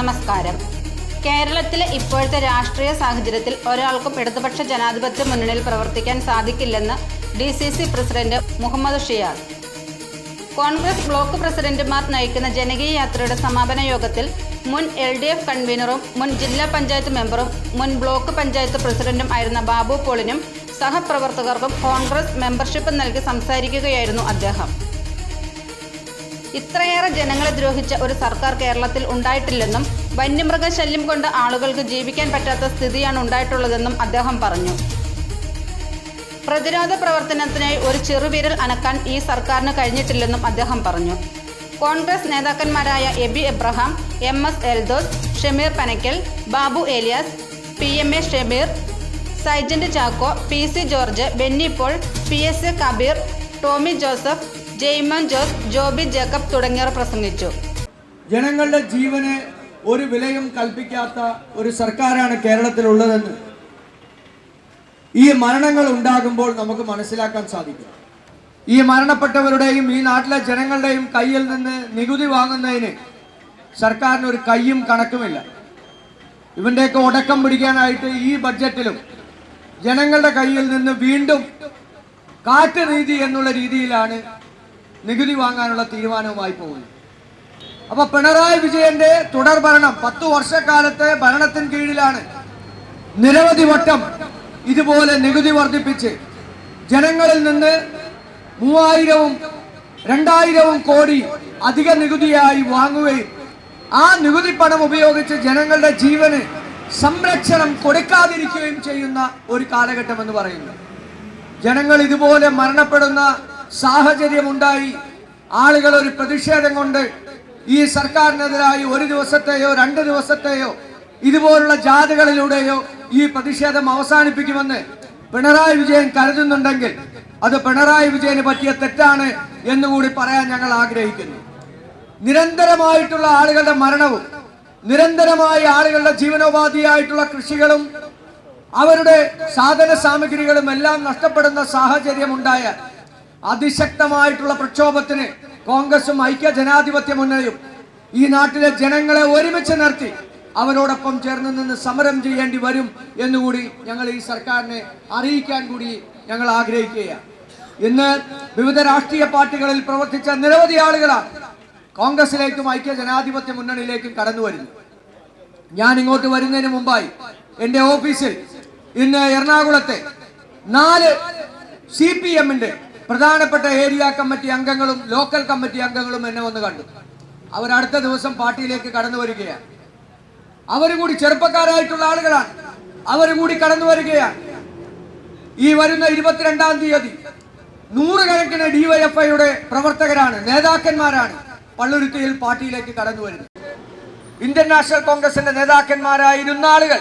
നമസ്കാരം. കേരളത്തിലെ ഇപ്പോഴത്തെ രാഷ്ട്രീയ സാഹചര്യത്തിൽ ഒരാൾക്കും ഇടതുപക്ഷ ജനാധിപത്യ മുന്നണിയിൽ പ്രവർത്തിക്കാൻ സാധിക്കില്ലെന്ന് D C C president Muhammad Shiyas Congress block പ്രസിഡന്റുമാർ നയിക്കുന്ന ജനകീയ യാത്രയുടെ സമാപന യോഗത്തിൽ മുൻ എൽ ഡി എഫ് കൺവീനറും മുൻ ജില്ലാ പഞ്ചായത്ത് മെമ്പറും മുൻ ബ്ലോക്ക് പഞ്ചായത്ത് പ്രസിഡന്റും ആയിരുന്ന ബാബു പോളിനും സഹപ്രവർത്തകർക്കും കോൺഗ്രസ് മെമ്പർഷിപ്പ് നൽകി സംസാരിക്കുകയായിരുന്നു അദ്ദേഹം. ഇത്രയേറെ ജനങ്ങളെ ദ്രോഹിച്ച ഒരു സർക്കാർ കേരളത്തിൽ ഉണ്ടായിട്ടില്ലെന്നും വന്യമൃഗ ശല്യം കൊണ്ട് ആളുകൾക്ക് ജീവിക്കാൻ പറ്റാത്ത സ്ഥിതിയാണ് ഉണ്ടായിട്ടുള്ളതെന്നും അദ്ദേഹം പറഞ്ഞു. പ്രതിരോധ പ്രവർത്തനത്തിനായി ഒരു ചെറുവിരൽ അനക്കാൻ ഈ സർക്കാരിന് കഴിഞ്ഞിട്ടില്ലെന്നും അദ്ദേഹം പറഞ്ഞു. Congress നേതാക്കന്മാരായ Eby Abraham M S Eldos Shameer Panakkal Babu Elias P M A Shameer Saijant Chacko P C George Benny Paul Paul P S A Kabeer Tomy Joseph Jaimon Jose Joby Jacob തുടങ്ങിയവർ പ്രസംഗിച്ചു. ജനങ്ങളുടെ ജീവന് ഒരു വിലയും കൽപ്പിക്കാത്ത ഒരു സർക്കാരാണ് കേരളത്തിലുള്ളതെന്ന് ഈ മരണങ്ങൾ ഉണ്ടാകുമ്പോൾ നമുക്ക് മനസ്സിലാക്കാൻ സാധിക്കും. ഈ മരണപ്പെട്ടവരുടെയും ഈ നാട്ടിലെ ജനങ്ങളുടെയും കയ്യിൽ നിന്ന് നികുതി വാങ്ങുന്നതിന് സർക്കാരിന് ഒരു കയ്യും കണക്കുമില്ല. ഇവന്റെയൊക്കെ ഉടക്കം പിടിക്കാനായിട്ട് ഈ ബഡ്ജറ്റിലും ജനങ്ങളുടെ കയ്യിൽ നിന്ന് വീണ്ടും കാറ്റ് രീതി എന്നുള്ള രീതിയിലാണ് നികുതി വാങ്ങാനുള്ള തീരുമാനവുമായി പോകുന്നു. അപ്പൊ പിണറായി വിജയന്റെ തുടർ ഭരണം പത്തു വർഷക്കാലത്തെ ഭരണത്തിന് കീഴിലാണ്. നിരവധി വട്ടം ഇതുപോലെ നികുതി വർദ്ധിപ്പിച്ച് ജനങ്ങളിൽ നിന്ന് മൂവായിരവും രണ്ടായിരവും കോടി അധിക നികുതിയായി വാങ്ങുകയും ആ നികുതി പണം ഉപയോഗിച്ച് ജനങ്ങളുടെ ജീവന് സംരക്ഷണം കൊടുക്കാതിരിക്കുകയും ചെയ്യുന്ന ഒരു കാലഘട്ടം എന്ന് പറയുന്നു. ജനങ്ങൾ ഇതുപോലെ മരണപ്പെടുന്ന സാഹചര്യമുണ്ടായി. ആളുകൾ ഒരു പ്രതിഷേധം കൊണ്ട് ഈ സർക്കാരിനെതിരായി ഒരു ദിവസത്തെയോ രണ്ട് ദിവസത്തെയോ ഇതുപോലുള്ള ജാഥകളിലൂടെയോ ഈ പ്രതിഷേധം അവസാനിപ്പിക്കുമെന്ന് പിണറായി വിജയൻ കരുതുന്നുണ്ടെങ്കിൽ അത് പിണറായി വിജയന് പറ്റിയ തെറ്റാണ് എന്നുകൂടി പറയാൻ ഞങ്ങൾ ആഗ്രഹിക്കുന്നു. നിരന്തരമായിട്ടുള്ള ആളുകളുടെ മരണവും നിരന്തരമായി ആളുകളുടെ ജീവനോപാധിയായിട്ടുള്ള കൃഷികളും അവരുടെ സാധന സാമഗ്രികളും എല്ലാം നഷ്ടപ്പെടുന്ന സാഹചര്യമുണ്ടായ അതിശക്തമായിട്ടുള്ള പ്രക്ഷോഭത്തിന് കോൺഗ്രസും ഐക്യ ജനാധിപത്യ മുന്നണിയും ഈ നാട്ടിലെ ജനങ്ങളെ ഒരുമിച്ച് നിർത്തി അവരോടൊപ്പം ചേർന്ന് നിന്ന് സമരം ചെയ്യേണ്ടി വരും എന്നുകൂടി ഞങ്ങൾ ഈ സർക്കാരിനെ അറിയിക്കാൻ കൂടി ഞങ്ങൾ ആഗ്രഹിക്കുകയാണ്. ഇന്ന് വിവിധ രാഷ്ട്രീയ പാർട്ടികളിൽ പ്രവർത്തിച്ച നിരവധി ആളുകളാണ് കോൺഗ്രസിലേക്കും ഐക്യ ജനാധിപത്യ മുന്നണിയിലേക്കും കടന്നു വരുന്നത്. ഞാൻ ഇങ്ങോട്ട് വരുന്നതിന് മുമ്പായി എന്റെ ഓഫീസിൽ ഇന്ന് എറണാകുളത്തെ നാല് സി പി എമ്മിന്റെ പ്രധാനപ്പെട്ട ഏരിയ കമ്മിറ്റി അംഗങ്ങളും ലോക്കൽ കമ്മിറ്റി അംഗങ്ങളും എന്നെ വന്ന് കണ്ടു. അവർ അടുത്ത ദിവസം പാർട്ടിയിലേക്ക് കടന്നു വരികയാണ്. അവരും കൂടി ചെറുപ്പക്കാരായിട്ടുള്ള ആളുകളാണ്. അവരും കൂടി കടന്നു വരികയാണ്. ഈ വരുന്ന ഇരുപത്തിരണ്ടാം തീയതി നൂറുകണക്കിന് ഡിവൈഎഫ്ഐയുടെ പ്രവർത്തകരാണ് നേതാക്കന്മാരാണ് പള്ളുരുത്തിയിൽ പാർട്ടിയിലേക്ക് കടന്നു വരുന്നത്. ഇന്ത്യൻ നാഷണൽ കോൺഗ്രസിന്റെ നേതാക്കന്മാരായിരുന്ന ആളുകൾ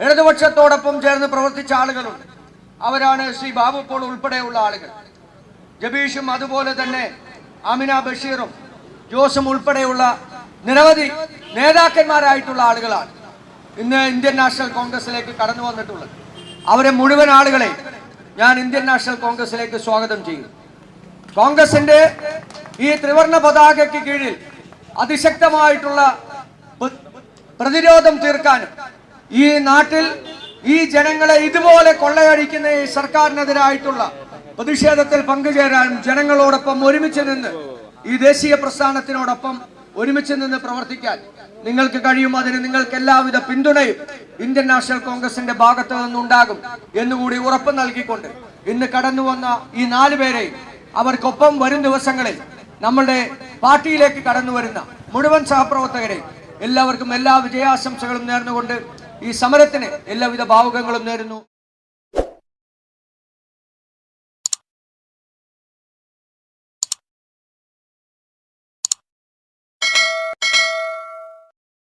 ഇടതുപക്ഷത്തോടൊപ്പം ചേർന്ന് പ്രവർത്തിച്ച ആളുകളുണ്ട്. അവരാണ് ശ്രീ ബാബു പോൾ ഉൾപ്പെടെയുള്ള ആളുകൾ. ജബീഷും അതുപോലെ തന്നെ അമിന ബഷീറും ജോസും ഉൾപ്പെടെയുള്ള നിരവധി നേതാക്കന്മാരായിട്ടുള്ള ആളുകളാണ് ഇന്ന് ഇന്ത്യൻ നാഷണൽ കോൺഗ്രസിലേക്ക് കടന്നു വന്നിട്ടുള്ളത്. അവരെ മുഴുവൻ ആളുകളെ ഞാൻ ഇന്ത്യൻ നാഷണൽ കോൺഗ്രസിലേക്ക് സ്വാഗതം ചെയ്യുന്നു. കോൺഗ്രസിന്റെ ഈ ത്രിവർണ പതാകയ്ക്ക് കീഴിൽ അതിശക്തമായിട്ടുള്ള പ്രതിരോധം തീർക്കാനും ഈ നാട്ടിൽ ഈ ജനങ്ങളെ ഇതുപോലെ കൊള്ളയടിക്കുന്ന ഈ സർക്കാരിനെതിരായിട്ടുള്ള പ്രതിഷേധത്തിൽ പങ്കുചേരാനും ജനങ്ങളോടൊപ്പം ഒരുമിച്ച് നിന്ന് ഈ ദേശീയ പ്രസ്ഥാനത്തിനോടൊപ്പം ഒരുമിച്ച് നിന്ന് പ്രവർത്തിക്കാൻ നിങ്ങൾക്ക് കഴിയും. അതിന് നിങ്ങൾക്ക് എല്ലാവിധ പിന്തുണയും ഇന്ത്യൻ നാഷണൽ കോൺഗ്രസിന്റെ ഭാഗത്ത് നിന്നുണ്ടാകും എന്നുകൂടി ഉറപ്പ് നൽകിക്കൊണ്ട് ഇന്ന് കടന്നു വന്ന ഈ നാലു പേരെ അവർക്കൊപ്പം വരും ദിവസങ്ങളിൽ നമ്മളുടെ പാർട്ടിയിലേക്ക് കടന്നു വരുന്ന മുഴുവൻ സഹപ്രവർത്തകരെ എല്ലാവർക്കും എല്ലാ വിജയാശംസകളും നേർന്നുകൊണ്ട് ഈ സമരത്തിന് എല്ലാവിധ ഭാവുകങ്ങളും നേരുന്നു.